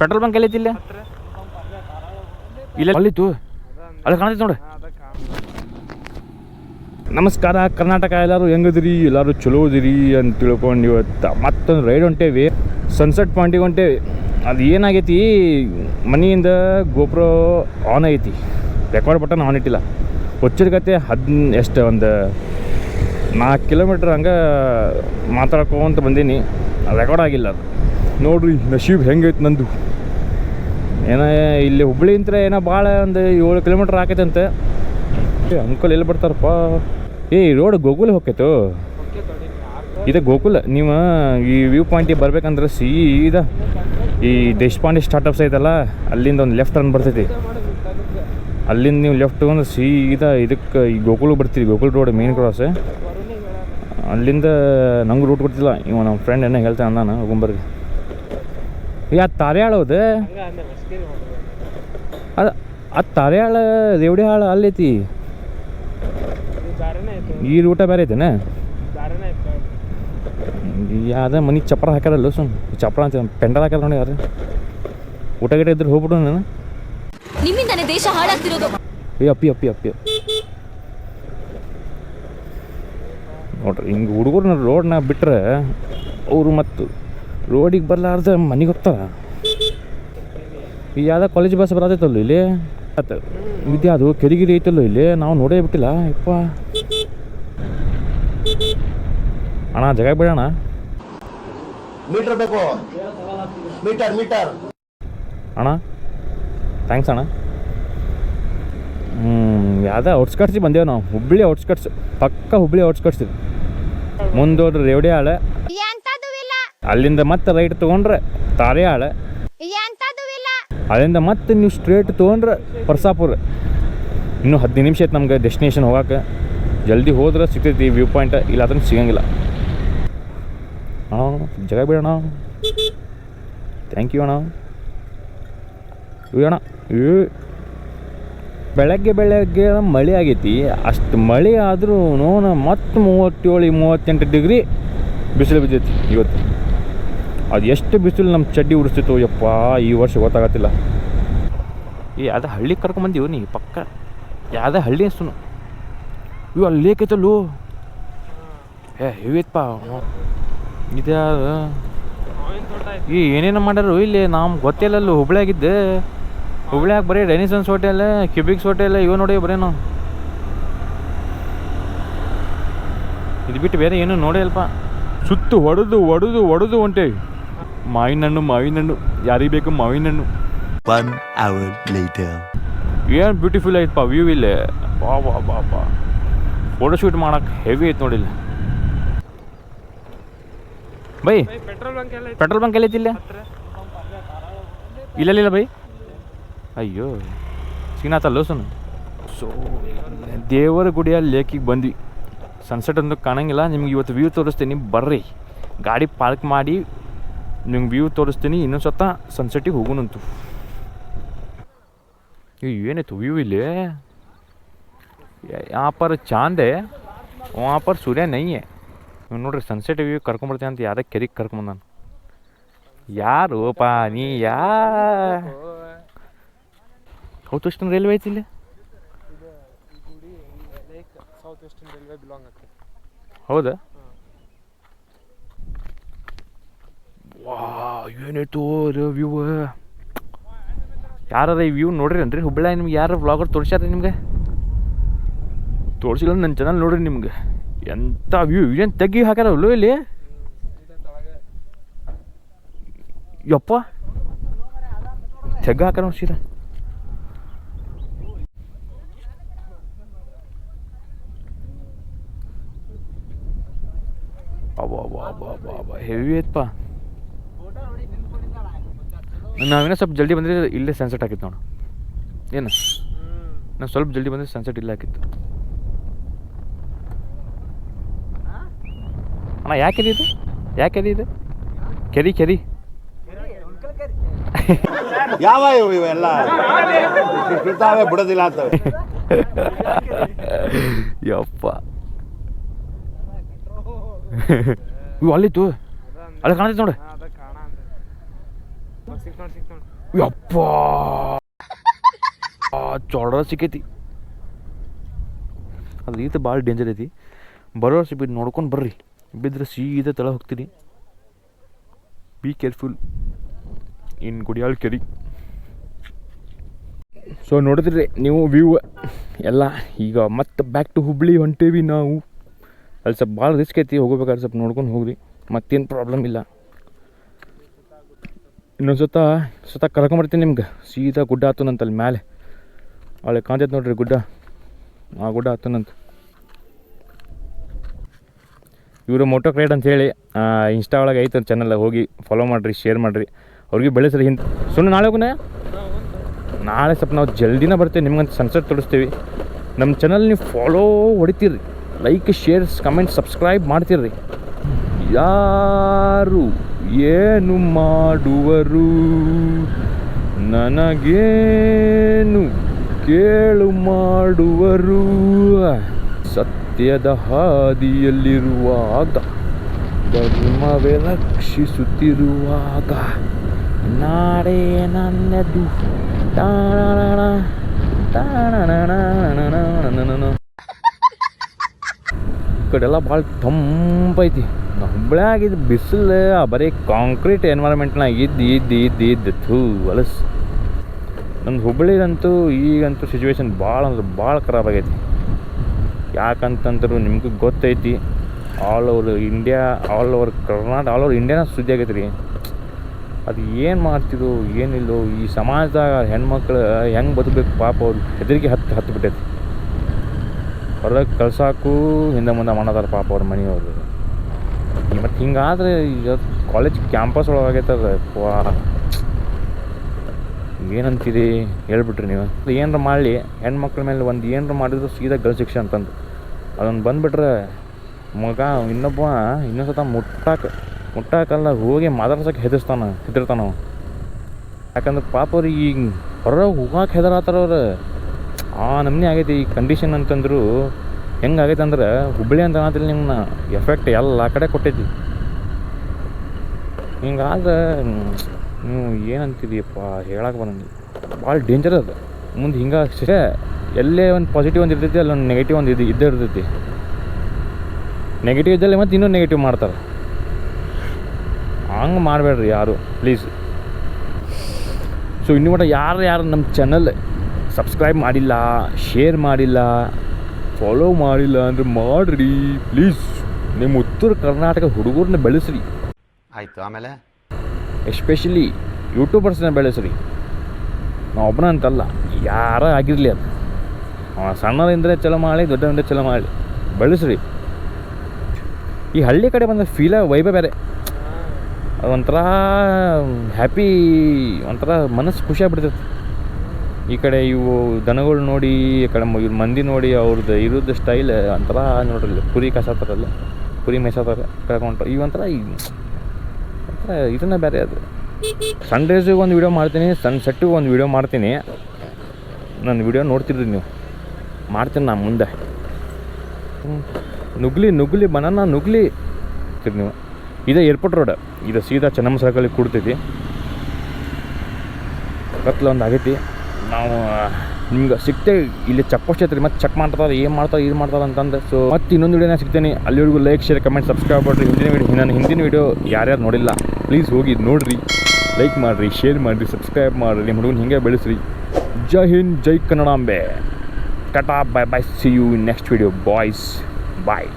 Petrol bunk ಎಲ್ಲಿತ್ತಿಲ್ಲ ಇಲ್ಲ? ಅಲ್ಲಿತ್ತು. ಅಲ್ಲಿ ಕಾಣತಿತ್ತು ನೋಡು. ನಮಸ್ಕಾರ, ಕರ್ನಾಟಕ ಎಲ್ಲರೂ ಹೆಂಗದಿರಿ ಎಲ್ಲರೂ ಚಲೋ ಇದಿರಿ ಅಂತ ತಿಳ್ಕೊಂಡು ಇವತ್ತು ಮತ್ತೊಂದು ರೈಡ್ ಹೊಂಟೇವಿ. ಸನ್ಸೆಟ್ ಪಾಯಿಂಟಿಗೆ ಹೊಂಟೇವಿ. ಅದು ಏನಾಗೈತಿ? ಮನೆಯಿಂದ ಗೋಪುರ ಆನ್ ಐತಿ. ರೆಕಾರ್ಡ್ ಬಟನ್ ಆನ್ ಇಟ್ಟಿಲ್ಲ. ಹೊಚ್ಚಿರ್ಗತ್ತೆ ಹದ್, ಎಷ್ಟು ಒಂದು ನಾಲ್ಕು ಕಿಲೋಮೀಟ್ರ್ ಹಂಗೆ ಮಾತಾಡ್ಕೊಂತ ಬಂದೀನಿ. ರೆಕಾರ್ಡ್ ಆಗಿಲ್ಲ ಅದು. ನೋಡ್ರಿ, ನಶೀಬ್ ಹೆಂಗೈತೆ ನಂದು. ಏನೋ, ಇಲ್ಲಿ ಹುಬ್ಳಿ ಅಂತ ಏನೋ ಭಾಳ ಒಂದು ಏಳು ಕಿಲೋಮೀಟ್ರ್ ಆಕೈತಂತೆ ಏ, ಅಂಕಲ್ ಎಲ್ಲಿ ಬರ್ತಾರಪ್ಪ? ಏ ರೋಡ್ ಗೋಕುಲ್ ಹೋಗ್ತೈತು? ಇದು ಗೋಕುಲ್, ನೀವು ಈ ವ್ಯೂ ಪಾಯಿಂಟಿಗೆ ಬರ್ಬೇಕಂದ್ರೆ ಸೀದಾ ಈ ದೇಶಪಾಂಡೆ ಸ್ಟಾರ್ಟಪ್ಸ್ ಐತಲ್ಲ ಅಲ್ಲಿಂದ ಒಂದು ಲೆಫ್ಟ್ ಟರ್ನ್ ಬರ್ತೈತಿ. ಅಲ್ಲಿಂದ ನೀವು ಲೆಫ್ಟ್ ಒಂದು ಸೀದಾ ಇದಕ್ಕೆ ಈ ಗೋಕುಲ್ ಬರ್ತೀವಿ ಗೋಕುಲ್ ರೋಡ್ ಮೇನ್ ಕ್ರಾಸ್ ಅಲ್ಲಿಂದ ನಂಗೆ ರೂಟ್ ಗೊತ್ತಿಲ್ಲ, ಇವ ನಮ್ಮ ಫ್ರೆಂಡ್ ಏನೋ ಹೇಳ್ತಾನೆ ಅಂದಾನ, ಹೋಗೊಂಬರ್ರಿ. ಯಾ ತಾರ್ಯಾಳ ಹೌದು? ಅದು ಅದು ತಾರ್ಯಾಳ ರೇವಡಿ ಹಾಳು ಅಲ್ಲೈತಿ. ಈ ರೂಟ ಬೇರೆ ಐತೆನ? ಯಾವ್ದ ಮನಿಗೆ ಚಪ್ರ ಹಾಕ್ಯಾರಲ್ಲ ಸುಮ್ ಚಪ್ರ ಅಂತ ಪೆಂಡಲ್ ಹಾಕ್ಯಾರ ನೋಡಿ ಯಾರು. ಊಟ ಗಿಟ ಇದ್ರೆ ಹೋಗ್ಬಿಡು ನಾನು. ನಿಮ್ಮಿಂದಾನೇ ದೇಶ ಹಾಳಾಗ್ತಿರೋದು. ಅಯ್ಯೋ ಅಪ್ಪಿ ಅಪ್ಪಿ ಅಪ್ಪಿ. ನೋಡ್ರಿ ಹಿಂಗೆ ಹುಡುಗರು ರೋಡ್ನ ಬಿಟ್ರೆ ಅವರು ಮತ್ತು. ರೋಡಿಗೆ ಬರಲಾರ್ದೆ ಮನೆಗೆ ಹೋಗ್ತಾರ? ಈ ಯಾವ್ದೋ ಕಾಲೇಜ್ ಬಸ್ ಬರತೈತಲ್ಲ ಇಲ್ಲಿ? ಆಯ್ತು ವಿದ್ಯಾ ಅದು ಕೆರಿಗಿರಿ ಐತಲ್ಲ ಇಲ್ಲಿ? ನಾವು ನೋಡೇ ಬಿಟ್ಟಿಲ್ಲ ಯಪ್ಪ. ಅಣ್ಣ ಜಾಗ ಬಿಡೋಣ ಮೀಟರ್ ಬೇಕು. Metre metre. ಅಣ್ಣ ಥ್ಯಾಂಕ್ಸ್ ಅಣ್ಣ. ಹ್ಞೂ ಯಾವುದೇ ಔಟ್ಸ್ಕಟ್ಸಿಗೆ ಬಂದೇವು ನಾವು. ಹುಬ್ಬಳ್ಳಿ ಔಟ್ಸ್ಕಟ್ಸ್ ಪಕ್ಕ ಹುಬ್ಬಳ್ಳಿ ಔಟ್ಸ್ಕಟ್ಸ್ ಇದು ಮುಂದೋದ್ರೆ ರೇವಡಿ ಇಲ್ಲ ಅಲ್ಲಿಂದ ಮತ್ತೆ ರೈಟ್ ತೊಗೊಂಡ್ರೆ ತಾರೆಯಾಳ ಅಲ್ಲಿಂದ ಮತ್ತೆ ನೀವು ಸ್ಟ್ರೇಟ್ ತೊಗೊಂಡ್ರೆ ಪರ್ಸಾಪುರ. ಇನ್ನೂ ಹದಿನೈದು ನಿಮಿಷ ಐತೆ ನಮ್ಗೆ ಡೆಸ್ಟಿನೇಷನ್ ಹೋಗಕ್ಕೆ. ಜಲ್ದಿ ಹೋದ್ರೆ ಸಿಗ್ತೈತಿ ವ್ಯೂ ಪಾಯಿಂಟ್ ಇಲ್ಲ ಅದನ್ನು ಸಿಗಂಗಿಲ್ಲ. ಅಣ್ಣ ಜಾಗ ಬಿಡೋಣ ಥ್ಯಾಂಕ್ ಯು ಅಣ್ಣ. ಅಣ್ಣ ಬೆಳಗ್ಗೆ ಬೆಳಗ್ಗೆ ಮಳೆ ಆಗೈತಿ. ಅಷ್ಟು ಮಳೆ ಆದರೂ ನೋನ ಮತ್ತೆ ಮೂವತ್ತೇಳು ಮೂವತ್ತೆಂಟು ಡಿಗ್ರಿ ಬಿಸಿಲು ಬಿದ್ದೈತಿ ಇವತ್ತು. ಅದು ಎಷ್ಟು ಬಿಸಿಲು ನಮ್ಮ ಚಡ್ಡಿ ಉಡಿಸ್ತಿತ್ತು ಯಪ್ಪ ಈ ವರ್ಷ ಗೊತ್ತಾಗತ್ತಿಲ್ಲ. ಈ ಯಾವುದೇ ಹಳ್ಳಿ ಕರ್ಕೊಂಬಂದೀವಿ ನೀ ಪಕ್ಕ. ಯಾವುದೇ ಹಳ್ಳಿ ಅನ್ಸ್ತು ಇವು ಅಲ್ಲಿ ಲೇಕೈತಲ್ಲೋ ಏ ಹೆವಿಯತ್ಪ ಇದ್ಯಾವ ಈ ಏನೇನು ಮಾಡ್ಯಾರು ಇಲ್ಲಿ ನಾವು ಗೊತ್ತಿಲ್ಲಲ್ಲೂ ಹುಬ್ಳಿಯಾಗಿದ್ದೆ ಹುಬ್ಳ್ಯಾಗ ಬರೀ ಡೆನಿಸನ್ಸ್ ಹೋಟೆಲ್ ಕ್ಯೂಬಿಕ್ಸ್ ಹೋಟೆಲ್ ಇವ ನೋಡಿ ಬರೀ ನಾವು ಇದು ಬಿಟ್ಟು ಬೇರೆ ಏನು ನೋಡೇ ಅಲ್ಪ ಸುತ್ತು ಹೊಡೆದು ಹೊಡೆದು ಹೊಡೆದು ಹೊಂಟೇವಿ ಮಾವಿನ ಹಣ್ಣು ಮಾವಿನ ಹಣ್ಣು ಯಾರಿಗೆ ಬೇಕು ಮಾವಿನ ಹಣ್ಣು ಒನ್ ಅವರ್ ಲೇಟರ್ ಏನು ಬ್ಯೂಟಿಫುಲ್ ಐತಪ್ಪ ವ್ಯೂ ಇಲ್ಲೇ. ಬಾ ಬಾ ಬಾ ಬಾ. ಫೋಟೋ ಶೂಟ್ ಮಾಡಕ್ಕೆ ಹೆವಿ ಐತೆ ನೋಡಿಲ್ಲ ಬೈ ಪೆಟ್ರೋಲ್ ಬಂಕ್ ಎಲ್ಲೈತಿಲ್ಲ ಇಲ್ಲ? ಇಲ್ಲ ಬೈ. ಅಯ್ಯೋ ಶ್ರೀನಾಥಲ್ಲೋ ಸುನು ಸೊ ದೇವರ ಗುಡಿಯ ಲೇಕಿಗೆ ಬಂದ್ವಿ. ಸನ್ಸೆಟ್ ಅಂತೂ ಕಾಣಂಗಿಲ್ಲ ನಿಮ್ಗೆ ಇವತ್ತು ವ್ಯೂ ತೋರಿಸ್ತೀನಿ ಬರ್ರಿ. ಗಾಡಿ ಪಾರ್ಕ್ ಮಾಡಿ ನಿಂಗೆ ವ್ಯೂ ತೋರಿಸ್ತೀನಿ ಇನ್ನೊಂದು ಸತ್ತ ಸನ್ಸೆಟ್ಟಿಗೆ ಹೋಗುನಂತು ಏನಾಯ್ತು ವ್ಯೂ ಇಲ್ಲಿ? ಆಪರ್ ಚಾಂದೆ? ಆಪರ್ ಸೂರ್ಯ ನೈಯೆ? ನೋಡ್ರಿ ಸನ್ಸೆಟ್ ವ್ಯೂ ಕರ್ಕೊಂಬರ್ತೀನಿ ಅಂತ ಯಾರ ಕೆರಿಗೆ ಕರ್ಕೊಂಬಂದಾನು ಯಾರು ಪಾ ನೀ ಯಾ? ಸೌತ್ ವೆಸ್ಟರ್ನ್ ರೈಲ್ವೆ ಐತಿ ಇಲ್ಲಿ? ಹೌದಾ? ಏನಾಯ್ತು ವ್ಯೂ. ಯಾರ ಈ ವ್ಯೂ ನೋಡ್ರಿ ಹುಬ್ಬಳ್ಳಿ ನಿಮ್ಗೆ ಯಾರು ವ್ಲಾಗರ್ ತೋರಿಸ್ಯಾರ ನಿಮ್ಗೆ? ತೋರಿಸಿಲ್ಲ ನನ್ನ ಚಾನಲ್ ನೋಡ್ರಿ ನಿಮ್ಗೆ. ಎಂಥ ವ್ಯೂ, ಏನು ತೆಗಿ ಲೋ ಇಲ್ಲಿ? ಯಪ್ಪ. ತೆಗ್ಗ ಹಾಕ್ಯಾರ ಸೀದಾ. ಅಬ್ಬಾ ಅಬ್ಬಾ ಅಬ್ಬಾ ಅಬ್ಬಾ, ಹೆವಿ ಐತಪ್ಪ. ನಾವೇನೋ ಸ್ವಲ್ಪ ಜಲ್ದಿ ಬಂದರೆ ಇಲ್ಲೇ ಸನ್ಸೆಟ್ ಹಾಕಿತ್ತು ನೋಡು. ಏನು? ನಾವು ಸ್ವಲ್ಪ ಜಲ್ದಿ ಬಂದರೆ ಸನ್ಸೆಟ್ ಇಲ್ಲೇ ಹಾಕಿತ್ತು ಅಣ್ಣ ಯಾಕೆ ಇದೆ ಇದು? ಯಾಕೆ ಕೆರಿ ಇದು? ಕೆರಿ ಕೆರಿ. ಯಾವ ಇವು ಇವೆಲ್ಲ? ಬಿಡ್ತಾವೆ ಬಿಡೋದಿಲ್ಲ ಅಂತ. ಯಪ್ಪ. ಇವು ಅಲ್ಲಿತ್ತು. ಅಲ್ಲಿ ಕಾಣತೈತೆ ನೋಡು ಅದ ಕಾಣ ಅಂತ ಸಿಕ್ತ ನೋಡಿ ಸಿಕ್ತ ನೋಡಿ ಯಪ್ಪ! ಚೊಡ್ರ ಸಿಕ್ಕೈತಿ. ಅದು ಈತ ಭಾಳ ಡೇಂಜರ್ ಐತಿ. ಬರೋ ಸಿಬಿದ್ದು ನೋಡ್ಕೊಂಡು ಬರ್ರಿ. ಬಿದ್ದರೆ ಸೀದಾ ತಳ ಹೋಗ್ತೀನಿ. ಬಿ ಕೇರ್ಫುಲ್ ಇನ್ ಗುಡಿಯಾಳ್ ಕೆರಿ. ಸೊ ನೋಡಿದ್ರಿ ನೀವು ವ್ಯೂ ಎಲ್ಲ. ಈಗ ಮತ್ತೆ ಬ್ಯಾಕ್ ಟು ಹುಬ್ಳಿ ಹೊಂಟೇವಿ ನಾವು. ಅಲ್ಲಿ ಸ್ವಲ್ಪ ಭಾಳ ರಿಸ್ಕ್ ಐತಿ, ಹೋಗ್ಬೇಕಾದ್ರೆ ಸ್ವಲ್ಪ ನೋಡ್ಕೊಂಡು ಹೋಗ್ರಿ. ಮತ್ತೇನು ಪ್ರಾಬ್ಲಮ್ ಇಲ್ಲ. ಇನ್ನೊಂದು ಸುತ್ತ ಸುತ್ತ ಕರ್ಕೊಂಬರ್ತೀನಿ ನಿಮ್ಗೆ. ಸೀದಾ ಗುಡ್ಡ ಆತನಂತ ಅಲ್ಲಿ ಮೇಲೆ ಅಲ್ಲಿ ಕಾಂತೈತೆ ನೋಡ್ರಿ ಗುಡ್ಡ. ಆ ಗುಡ್ಡ ಆತನಂತ ಇವರು ಮೋಟೋ ಕ್ರೈಡ್ ಅಂತ ಹೇಳಿ ಇನ್ಸ್ಟಾ ಒಳಗೆ ಐತೆ ಚಾನಲ್ ಹೋಗಿ ಫಾಲೋ ಮಾಡಿರಿ ಶೇರ್ ಮಾಡಿರಿ. ಅವ್ರಿಗೆ ಬೆಳೆಸ್ರಿ ಹಿಂದೆ. ಸುಮ್ಮನೆ ನಾಳೆ ಹೋಗೋಣ ನಾಳೆ ಸ್ವಲ್ಪ ನಾವು ಜಲ್ದಿನ ಬರ್ತೀವಿ, ನಿಮ್ಗಂತ ಸನ್ಸೆಟ್ ತೋರಿಸ್ತೀವಿ. ನಮ್ಮ ಚಾನಲ್ ನೀವು ಫಾಲೋ ಹೊಡಿತೀರಿ. ಲೈಕ್ ಶೇರ್ಸ್ ಕಮೆಂಟ್ ಸಬ್ಸ್ಕ್ರೈಬ್ ಮಾಡ್ತೀರಿ. ಯಾರು? ಏನು ಮಾಡುವರು? ನನಗೇನು ಕೇಳು ಮಾಡುವರು? ಸತ್ಯದ ಹಾದಿಯಲ್ಲಿರುವಾಗ, ಧರ್ಮವೇ ರಕ್ಷಿಸುತ್ತಿರುವಾಗ, ನಾಡೇ ನನ್ನದು. ತಾಣ ಈ ಕಡೆ ಎಲ್ಲ ಭಾಳ ತಂಪೈತಿ ಹುಬ್ಳ್ಯಾಗ ಇದು ಬಿಸಿಲು ಬರೀ ಕಾಂಕ್ರೀಟ್ ಎನ್ವೈರ್ಮೆಂಟ್ನಾಗ ಇದ್ದು ಇದ್ದು ಇದ್ದು ಇದ್ದು, ಥೂ, ಹೊಲಸ್. ನಮ್ಮ ಹುಬ್ಳಿಗಂತೂ, ಈಗಂತೂ ಸಿಚುವೇಶನ್ ಭಾಳ ಅಂದ್ರೆ ಭಾಳ ಖರಾಬ್ ಆಗೈತಿ. ಯಾಕಂತಂದ್ರೂ ನಿಮಗೂ ಗೊತ್ತೈತಿ all over India all over Karnataka all over ಇಂಡಿಯಾನ ಸುದ್ದಿ ಆಗೈತೆ ರೀ. ಅದು ಏನು ಮಾಡ್ತಿದ್ರು ಏನಿಲ್ಲೋ, ಈ ಸಮಾಜದಾಗ ಹೆಣ್ಮಕ್ಳು ಹೆಂಗೆ ಬದುಕಬೇಕು ಪಾಪ ಅವ್ರು ಹೆದರಿಗೆ ಹತ್ತು ಹತ್ತು ಬಿಟ್ಟೈತಿ ಹೊರಗೆ ಕಳ್ಸಾಕು ಹಿಂದೆ ಮುಂದೆ ಮಾಡೋದಾರ ಪಾಪ ಅವ್ರ ಮನೆಯವ್ರು. ಮತ್ತು ಹಿಂಗಾದ್ರೆ ಈಗ ಕಾಲೇಜ್ ಕ್ಯಾಂಪಸ್ ಒಳಗಾಗೈತದ ಏನಂತೀರಿ? ಹೇಳ್ಬಿಟ್ರಿ ನೀವು. ಏನರ ಮಾಡಲಿ, ಹೆಣ್ಮಕ್ಳ ಮೇಲೆ ಒಂದು ಏನರ ಮಾಡಿದ್ರು ಸೀದಾ ಗಲ್ ಶಿಕ್ಷೆ ಅಂತಂದು ಅದೊಂದು ಬಂದುಬಿಟ್ರೆ ಮಗ ಇನ್ನೊಬ್ಬ ಇನ್ನೊಂದು ಸತ ಮುಟ್ಟಾಕ, ಮುಟ್ಟಾಕಲ್ಲ ಹೋಗಿ ಮಾತಾಡ್ಸೋಕೆ ಹೆದರ್ಸ್ತಾನ, ಹೆದರ್ತಾನ ಯಾಕಂದ್ರೆ ಪಾಪ ಅವ್ರಿಗೆ ಈಗ ಹೊರಗೆ ಹೋಗಕ್ಕೆ ಹೆದರಾತಾರ ಅವ್ರು. ಆ ನಮ್ಮನೆ ಆಗೈತಿ ಈ ಕಂಡೀಷನ್ ಅಂತಂದ್ರು ಹೆಂಗೆ ಆಗೈತೆ ಅಂದ್ರೆ ಹುಬ್ಬಳ್ಳಿ ಅಂತ ಅನ್ನೋದಿಲ್ಲ ನಿಮ್ಮ ಎಫೆಕ್ಟ್ ಎಲ್ಲ ಕಡೆ ಕೊಟ್ಟೈತಿ. ಹಿಂಗಾದ್ರೆ ನೀವು ಏನಂತಿದೀಯಪ್ಪ ಹೇಳಕ್ಕೆ ಬರಂಗಿಲ್ಲ. ಭಾಳ ಡೇಂಜರ್ ಅದು. ಮುಂದೆ ಹಿಂಗೆ ಅಷ್ಟೇ, ಎಲ್ಲೇ ಒಂದು ಪಾಸಿಟಿವ್ ಒಂದು ಇರ್ತೈತಿ, ಅಲ್ಲೊಂದು ನೆಗೆಟಿವ್ ಒಂದು ಇದು ಇದ್ದೇ ಇರ್ತೈತಿ. ನೆಗೆಟಿವ್ ಇದ್ದಲ್ಲಿ ಮತ್ತು ಇನ್ನೂ ನೆಗೆಟಿವ್ ಮಾಡ್ತಾರೆ. ಹಂಗೆ ಮಾಡಬೇಡ್ರಿ ಯಾರು ಪ್ಲೀಸ್ ಸೊ ಇನ್ನೂ ಮಟ್ಟ ಯಾರು ಯಾರು ನಮ್ಮ ಚಾನಲ್ ಸಬ್ಸ್ಕ್ರೈಬ್ ಮಾಡಿಲ್ಲ ಶೇರ್ ಮಾಡಿಲ್ಲ ಫಾಲೋ ಮಾಡಿಲ್ಲ ಅಂದರೆ ಮಾಡಿರಿ ಪ್ಲೀಸ್ ನಿಮ್ಮ ಉತ್ತರ ಕರ್ನಾಟಕ ಹುಡುಗರನ್ನ ಬೆಳೆಸ್ರಿ. ಆಯ್ತು ಆಮೇಲೆ? ಎಸ್ಪೆಷಲಿ ಯೂಟ್ಯೂಬರ್ಸ್ನ ಬೆಳೆಸ್ರಿ. ಒಬ್ಬನ ಅಂತಲ್ಲ ಯಾರ ಆಗಿರಲಿ ಅದು ಅವನ ಸಣ್ಣದಿಂದ್ರೆ ಚಲೋ ಮಾಡಲಿ ದೊಡ್ಡದಿಂದ ಚಲೋ ಮಾಡಲಿ. ಬೆಳೆಸ್ರಿ. ಈ ಹಳ್ಳಿ ಕಡೆ ಬಂದ ಫೀಲ ವೈಬ ಬೇರೆ. ಅದೊಂಥರ ಒಂಥರ ಹ್ಯಾಪಿ ಒಂಥರ ಮನಸ್ಸು ಖುಷಿಯಾಗ್ಬಿಡ್ತೈತಿ ಈ ಕಡೆ ಇವು ದನಗಳು ನೋಡಿ, ಈ ಕಡೆ ಇವ್ರ ಮಂದಿ ನೋಡಿ ಅವ್ರದ್ದು ಇರೋದು ಸ್ಟೈಲ್ ಒಂಥರ ನೋಡ್ರಿ ಕುರಿ ಕಸಾತಾರಲ್ಲ ಕುರಿ ಮೆಸಾತಾರೆ ಕರ್ಕೊಂಡು ಈ ಒಂಥರ ಈ ಒಂಥರ ಇದನ್ನ ಬೇರೆ ಅದು. ಸನ್ರೈಸಿಗೆ ಒಂದು ವಿಡಿಯೋ ಮಾಡ್ತೀನಿ ಸನ್ಸೆಟ್ಟಿಗೆ ಒಂದು ವಿಡಿಯೋ ಮಾಡ್ತೀನಿ. ನನ್ನ ವಿಡಿಯೋ ನೋಡ್ತಿರ್ರಿ ನೀವು. ಮಾಡ್ತೀನಿ ನಾನು ಮುಂದೆ. ನುಗ್ಲಿ ನುಗ್ಲಿ, ಬನಾನ ನುಗ್ಲಿ. ತಿರ್ ನೀವು. ಇದೇ ಏರ್ಪೋರ್ಟ್ ರೋಡ್ ಇದು ಸೀದಾ ಚೆನ್ನಮ್ಮ ಸರ್ಕಲಿಗೆ ಕೂಡ್ತೈತಿ ಕತ್ಲ ಒಂದು ಆಗೈತಿ. ನಾವು ನಿಮ್ಗೆ ಸಿಗ್ತೇ ಇಲ್ಲಿ ಐತ್ರಿ ಮತ್ತೆ ಚೆಕ್ ಮಾಡ್ತಾರೆ, ಏನು ಮಾಡ್ತಾರೆ, ಇದು ಮಾಡ್ತಾರೆ ಅಂತಂದು ಸೊ ಮತ್ತೆ ಇನ್ನೊಂದು ವಿಡಿಯೋನ ಸಿಗ್ತೇನೆ. ಅಲ್ಲಿವರೆಗೂ ಲೈಕ್ ಶೇರ್ ಕಮೆಂಟ್ ಸಬ್ಸ್ಕ್ರೈಬ್ ಮಾಡಿರಿ. ಹಿಂದಿನ ವಿಡಿಯೋ ನನ್ನ ಹಿಂದಿನ ವಿಡಿಯೋ ಯಾರ್ಯಾರು ನೋಡಿಲ್ಲ ಪ್ಲೀಸ್ ಹೋಗಿ ನೋಡಿರಿ. ಲೈಕ್ ಮಾಡಿರಿ ಶೇರ್ ಮಾಡಿರಿ ಸಬ್ಸ್ಕ್ರೈಬ್ ಮಾಡಿರಿ. ನಿಮ್ಮ ಹುಡುಗನ ಹಿಂಗೆ ಬೆಳೆಸ್ರಿ. ಜೈ ಹಿಂದ್, ಜೈ ಕನ್ನಡಾಂಬೆ tata bye bye see you next video boys bye